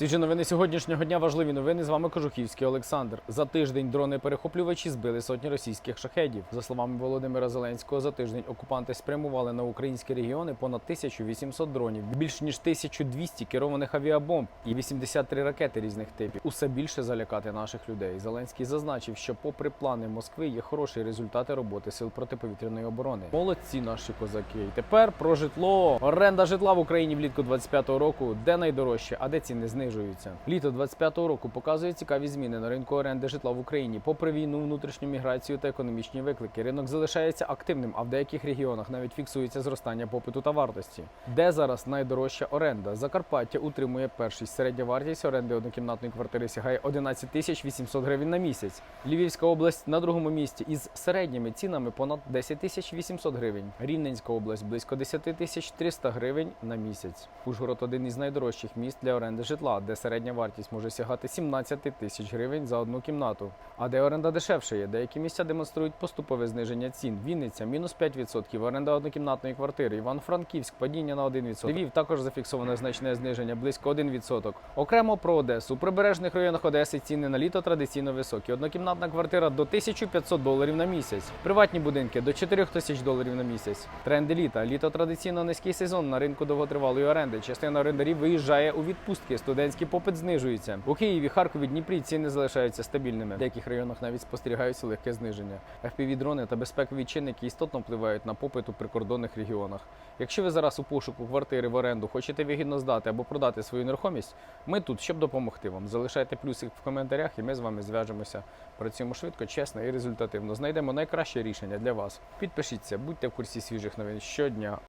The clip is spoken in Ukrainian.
Свіжі новини сьогоднішнього дня важливі новини. З вами Кожухівський Олександр. За тиждень дрони-перехоплювачі збили сотні російських шахедів. За словами Володимира Зеленського, за тиждень окупанти спрямували на українські регіони понад 1800 дронів, більш ніж 1200 керованих авіабомб і 83 ракети різних типів. Усе більше залякати наших людей. Зеленський зазначив, що, попри плани Москви, є хороші результати роботи сил протиповітряної оборони. Молодці наші козаки. І тепер про житло. Оренда житла в Україні влітку 25-го року. Де найдорожче, а де ціни знижуються. Літо 25-го року показує цікаві зміни на ринку оренди житла в Україні. Попри війну, внутрішню міграцію та економічні виклики, ринок залишається активним, а в деяких регіонах навіть фіксується зростання попиту та вартості. Де зараз найдорожча оренда? Закарпаття утримує першість. Середня вартість оренди однокімнатної квартири сягає 11 тисяч 800 гривень на місяць. Львівська область на другому місці із середніми цінами понад 10 тисяч 800 гривень. Рівненська область близько 10 тисяч 300 гривень на місяць. Ужгород один із найдорожчих міст для оренди житла, де середня вартість може сягати 17 тисяч гривень за одну кімнату. А де оренда дешевше є, деякі місця демонструють поступове зниження цін. Вінниця мінус 5%, оренда однокімнатної квартири. Івано-Франківськ падіння на 1%. Львів також зафіксовано значне зниження близько 1%. Окремо про Одесу. У прибережних районах Одеси ціни на літо традиційно високі. Однокімнатна квартира до 1500 доларів на місяць. Приватні будинки до 4000 доларів на місяць. Тренди літа. Літо традиційно низький сезон на ринку довготривалої оренди. Частина орендарів виїжджає у відпустки. Студентський попит знижується. У Києві, Харкові, Дніпрі ціни залишаються стабільними. В деяких районах навіть спостерігаються легке зниження. FPV-дрони та безпекові чинники істотно впливають на попит у прикордонних регіонах. Якщо ви зараз у пошуку квартири в оренду хочете вигідно здати або продати свою нерухомість, ми тут, щоб допомогти вам. Залишайте плюсик в коментарях, і ми з вами зв'яжемося. Працюємо швидко, чесно і результативно. Знайдемо найкраще рішення для вас. Підпишіться, будьте в курсі свіжих новин щодня.